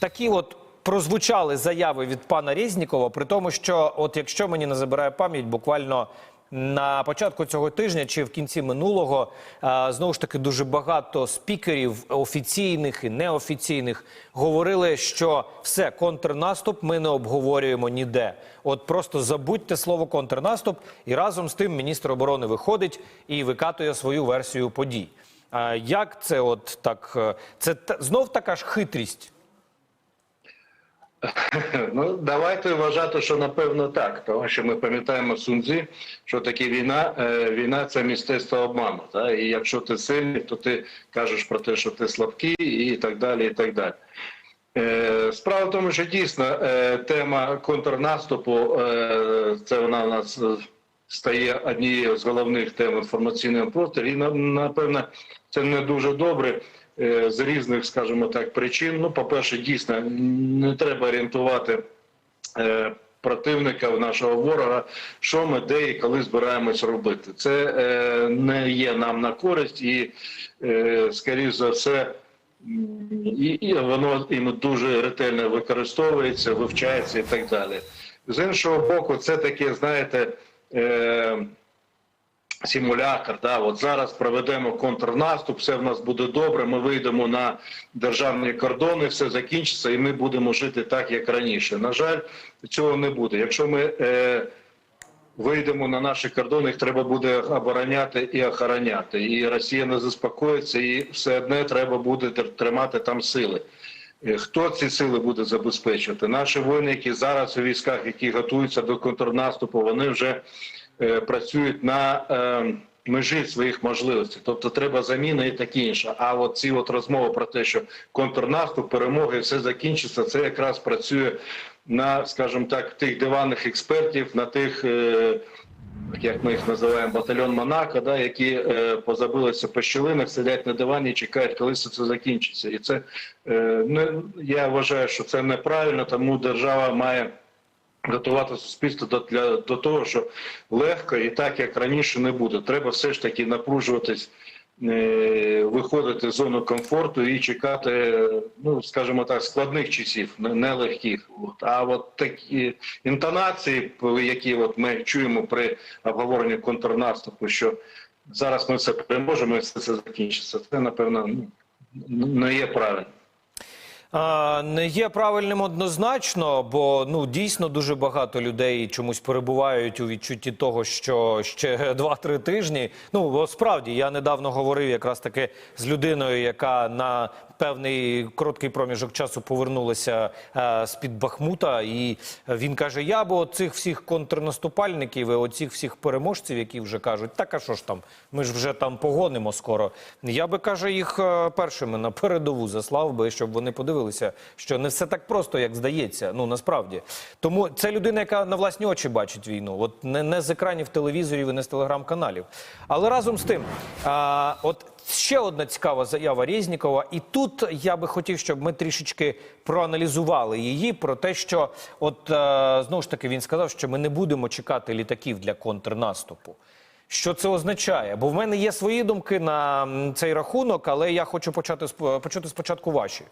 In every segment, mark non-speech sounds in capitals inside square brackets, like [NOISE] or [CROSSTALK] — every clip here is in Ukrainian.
такі от прозвучали заяви від пана Резнікова, при тому, що, от якщо мені не забирає пам'ять, буквально на початку цього тижня чи в кінці минулого знову ж таки дуже багато спікерів офіційних і неофіційних говорили, що все контрнаступ ми не обговорюємо ніде. От просто забудьте слово контрнаступ, і разом з тим міністр оборони виходить і викатує свою версію подій. А як це, от так, е, це знов така ж хитрість? [LAUGHS] Ну, давайте вважати, що напевно так, тому що ми пам'ятаємо Сунзі, що таке війна. Е, війна це мистецтво обману. Та? І якщо ти сильний, то ти кажеш про те, що ти слабкий, і так далі. і так далі. Е, Справа в тому, що дійсно е, тема контрнаступу це вона у нас стає однією з головних тем в інформаційному просторі. І напевно, це не дуже добре з різних, скажімо так, причин. Ну, по-перше, дійсно не треба орієнтувати. е, Противника нашого ворога, що ми де і коли збираємось робити, це е, не є нам на користь, і е, скоріш за все, і, воно ім дуже ретельно використовується, вивчається і так далі. З іншого боку, це таке, знаєте, е, симулятор. Да? От зараз проведемо контрнаступ, все в нас буде добре. Ми вийдемо на державні кордони, все закінчиться, і ми будемо жити так, як раніше. На жаль, цього не буде. Якщо ми е, вийдемо на наші кордони, їх треба буде обороняти і охороняти. І Росія не заспокоїться, і все одне треба буде тримати там сили. Е, Хто ці сили буде забезпечувати? Наші воїни, які зараз у військах, які готуються до контрнаступу, вони вже працюють на е, межі своїх можливостей. Тобто треба заміна і таке інше. А от ці от розмови про те, що контрнаступ, перемоги, все закінчиться, це якраз працює на, скажімо так, тих диванних експертів, на тих. Е, як ми їх називаємо, батальйон Монако, да, які е, позабилися по щілинах, сидять на дивані і чекають, коли це закінчиться. І це е, не я вважаю, що це неправильно, тому держава має готувати суспільство до для до того, що легко і так як раніше не буде. Треба все ж таки напружуватись. е, Виходити з зони комфорту і чекати, ну скажімо так, складних часів, не- нелегких. От. А от такі інтонації, які от ми чуємо при обговоренні контрнаступу, що зараз ми все переможемо і все це закінчиться. Це напевно ну, не є правильно. Не є правильним однозначно, бо ну дійсно дуже багато людей чомусь перебувають у відчутті того, що ще [LAUGHS] 2-3 тижні. Ну справді я недавно говорив якраз таки з людиною, яка на певний короткий проміжок часу повернулася е, з під Бахмута, і він каже: Я бо цих всіх контрнаступальників, і оцих всіх переможців, які вже кажуть, так а що ж там, ми ж вже там погонимо скоро. Я би каже, їх е, першими на передову заслав би, щоб вони подивилися, що не все так просто, як здається. Ну насправді. Тому це людина, яка на власні очі бачить війну. От не, не з екранів телевізорів і не з телеграм-каналів. Але разом з тим, а, от ще одна цікава заява Резнікова, і тут я би хотів, щоб ми трішечки проаналізували її про те, що от е, знову ж таки він сказав, що ми не будемо чекати літаків для контрнаступу. Що це означає? Бо в мене є свої думки на цей рахунок, але я хочу почати почути спочатку ваші.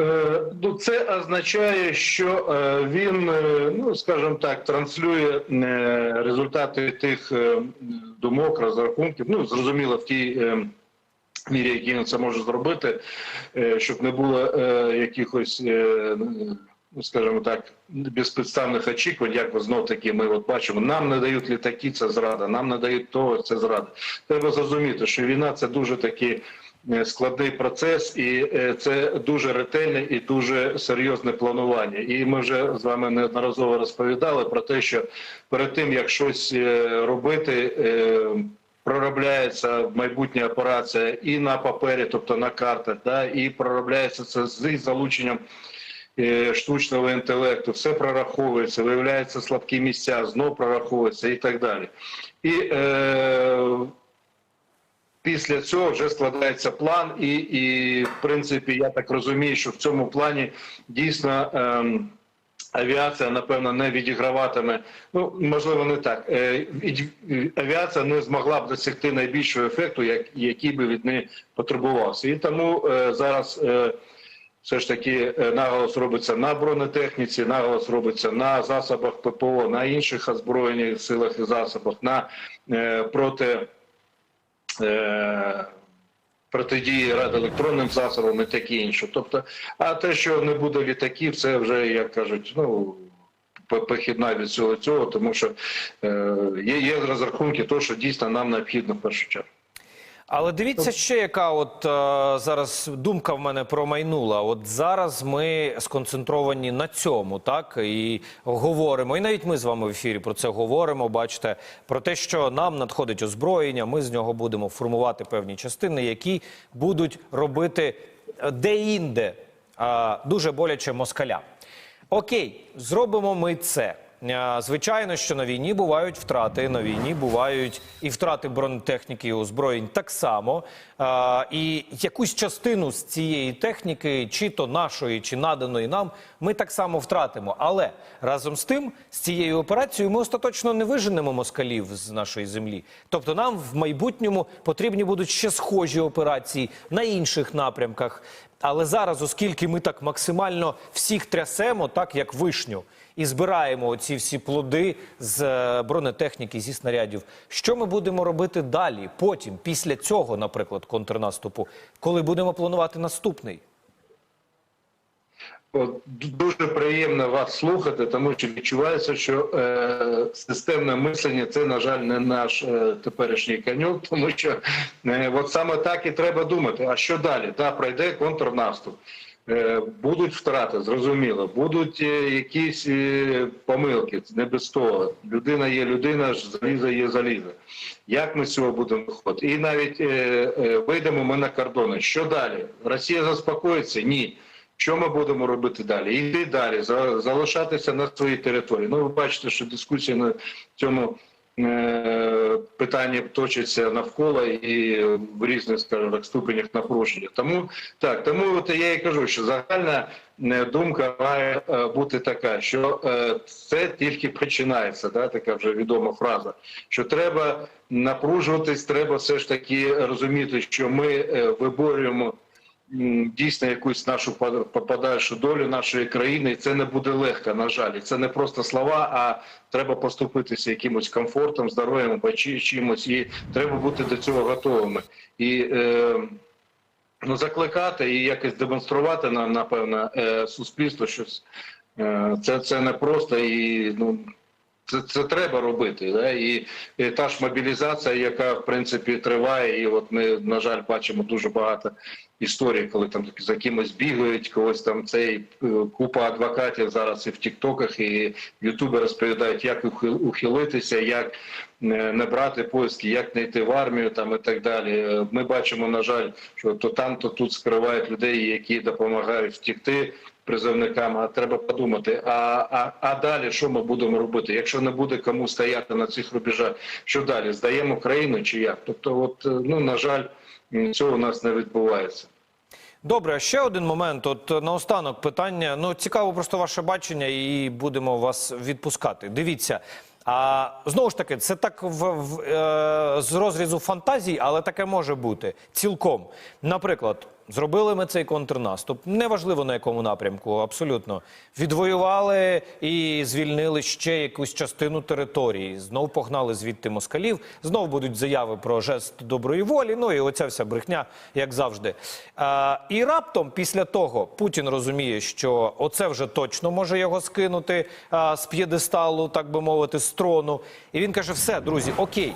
Е, Ну, це означає, що е, він, е, ну скажімо так, транслює результати тих думок, розрахунків. Ну зрозуміло, в тій мірі, якій він це може зробити, щоб не було якихось. Ну, скажімо так, безпідставних очікувань, як знов таки ми от бачимо, нам не дають літаки, це зрада, нам не дають того, це зрада. Треба зрозуміти, що війна це дуже такий е, складний процес, і е, це дуже ретельне і дуже серйозне планування. І ми вже з вами неодноразово розповідали про те, що перед тим як щось е, робити. е, Проробляється майбутня операція і на папері, тобто на картах, да, і проробляється це з залученням е, штучного інтелекту, все прораховується, виявляються слабкі місця, знов прораховується і так далі. І е, після цього вже складається план, і, і в принципі, я так розумію, що в цьому плані дійсно. ем, Авіація, напевно, не відіграватиме. Ну можливо, не так. Е, Авіація не змогла б досягти найбільшого ефекту, як, який би від неї потребувався. І тому е, зараз е, все ж таки е, наголос робиться на бронетехніці, наголос робиться на засобах ППО, на інших озброєних силах і засобах, на е, проти. Е, протидії радіоелектронним засобам і таке інше. Тобто, а те, що не буде літаків, це вже, як кажуть, ну. Похідна від цього цього, тому що е, є, розрахунки, того, що дійсно нам необхідно в першу чергу. Але дивіться ще, яка от е, зараз думка в мене промайнула. От зараз ми сконцентровані на цьому, так і говоримо. І навіть ми з вами в ефірі про це говоримо. Бачите, про те, що нам надходить озброєння. Ми з нього будемо формувати певні частини, які будуть робити е, де-інде е, дуже боляче москаля. Окей, зробимо ми це. Е, Звичайно, що на війні бувають втрати. На війні бувають і втрати бронетехніки і озброєнь так само. Е, І якусь частину з цієї техніки, чи то нашої, чи наданої нам, ми так само втратимо. Але разом з тим, з цією операцією, ми остаточно не виженемо москалів з нашої землі. Тобто, нам в майбутньому потрібні будуть ще схожі операції на інших напрямках. Але зараз, оскільки ми так максимально всіх трясемо, так як вишню, і збираємо оці всі плоди з е, бронетехніки, зі снарядів, що ми будемо робити далі, потім, після цього, наприклад, контрнаступу, коли будемо планувати наступний? От, дуже приємно вас слухати, тому що відчувається, що е, системне мислення це, на жаль, не наш е, теперішній конюк, [LAUGHS] тому що е, от саме так і треба думати. А що далі? Да, пройде контрнаступ. Е, будуть втрати, зрозуміло, будуть е, якісь е, помилки, не без того. Людина є людина, ж залізо є залізо. Як ми з цього будемо виходити? І навіть вийдемо ми на кордони. Що далі? Росія заспокоїться? Ні. Що ми будемо робити далі? Йти далі, залишатися на своїй території. Ну, ви бачите, що дискусія на цьому е, питанні точиться навколо і в різних, скажімо так, ступенях напруження. Тому так, тому от я і кажу, що загальна е, думка має е, бути така, що це тільки починається, да, така вже відома фраза. Що треба напружуватись, треба все ж таки розуміти, що ми виборюємо дійсно якусь нашу по- по- подальшу долю нашої країни, і це не буде легко, на жаль. Це не просто слова, а треба поступитися якимось комфортом, здоров'ям, чимось, і треба бути до цього готовими. І е, ну, закликати і якось демонструвати на напевно е, суспільство щось. Е, це, це не просто і ну. Це, це треба робити, да? і, і та ж мобілізація, яка в принципі триває, і от ми на жаль бачимо дуже багато історій, коли там за кимось бігають, когось там цей е, купа адвокатів зараз і в Тіктоках, і Ютубі розповідають, як ухилитися, як е, не брати поиски, як не йти в армію, там і так далі. Е, Ми бачимо, на жаль, що то там, то тут скривають людей, які допомагають втікти призовникам. А треба подумати, а, а, а далі що ми будемо робити? Якщо не буде кому стояти на цих рубежах, що далі? Здаємо країну чи як? Тобто, от е, ну на жаль, цього у нас не відбувається. Добре, ще один момент. От е, наостанок питання. Ну цікаво просто ваше бачення, і будемо вас відпускати. Дивіться. А знову ж таки, це так в, в е, з розрізу фантазій, але таке може бути цілком. Наприклад, зробили ми цей контрнаступ, неважливо на якому напрямку, абсолютно відвоювали і звільнили ще якусь частину території. Знов погнали звідти москалів. Знов будуть заяви про жест доброї волі. Ну і оця вся брехня, як завжди. А, і раптом після того Путін розуміє, що оце вже точно може його скинути а, з п'єдесталу, так би мовити, з трону. І він каже: все, друзі, окей.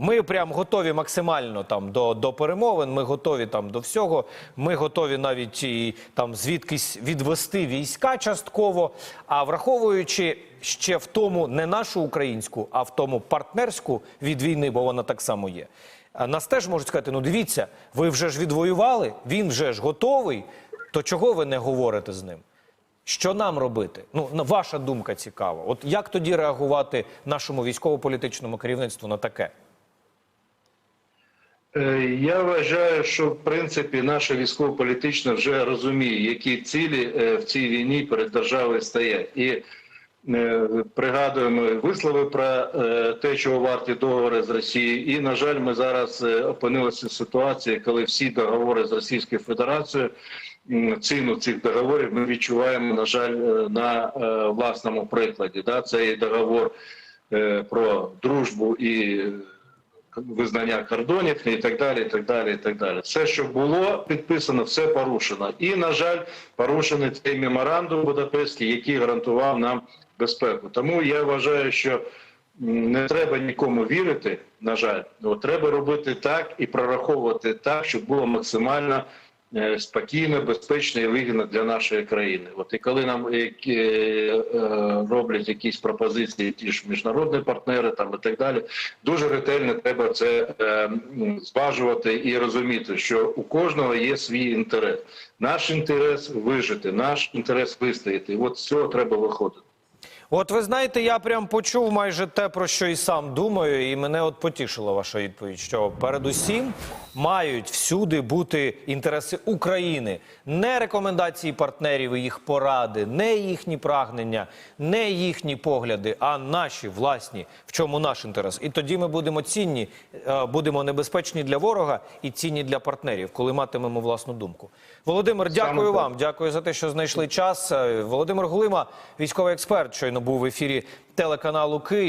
Ми прям готові максимально там до, до перемовин. Ми готові там до всього. Ми готові навіть і там звідкись відвести війська частково. А враховуючи ще в тому не нашу українську, а в тому партнерську від війни, бо вона так само є. Нас теж можуть сказати: ну дивіться, ви вже ж відвоювали, він вже ж готовий. То чого ви не говорите з ним? Що нам робити? Ну, ваша думка цікава. От як тоді реагувати нашому військово-політичному керівництву на таке? Е, Я вважаю, що в принципі наша військово-політична вже розуміє, які цілі е, в цій війні перед державою стоять. І е, пригадуємо вислови про те, чого варті договори з Росією. І, на жаль, ми зараз опинилися в ситуації, коли всі договори з Російською Федерацією ціну цих договорів ми відчуваємо, на жаль, на власному прикладі. Да? Це і договор про дружбу і визнання кордонів і так далі. і так далі, і так далі. Все, що було підписано, все порушено. І, на жаль, порушений цей меморандум Будапештський, який гарантував нам безпеку. Тому я вважаю, що не треба нікому вірити. На жаль, От, треба робити так і прораховувати так, щоб було максимально спокійно, безпечно і вигідно для нашої країни. От і коли нам е, е, е, роблять якісь пропозиції, ті ж міжнародні партнери там і так далі, дуже ретельно треба це е, зважувати і розуміти, що у кожного є свій інтерес. Наш інтерес вижити, наш інтерес вистояти. От з цього треба виходити. От ви знаєте, я прям почув майже те, про що і сам думаю, і мене от потішила ваша відповідь, що передусім мають всюди бути інтереси України, не рекомендації партнерів і їх поради, не їхні прагнення, не їхні погляди, а наші власні. В чому наш інтерес? І тоді ми будемо цінні, е, будемо небезпечні для ворога і цінні для партнерів, коли матимемо власну думку. Володимир, дякую вам. Дякую за те, що знайшли час. Е, Володимир Гулима, військовий експерт, щойно був в ефірі телеканалу Київ.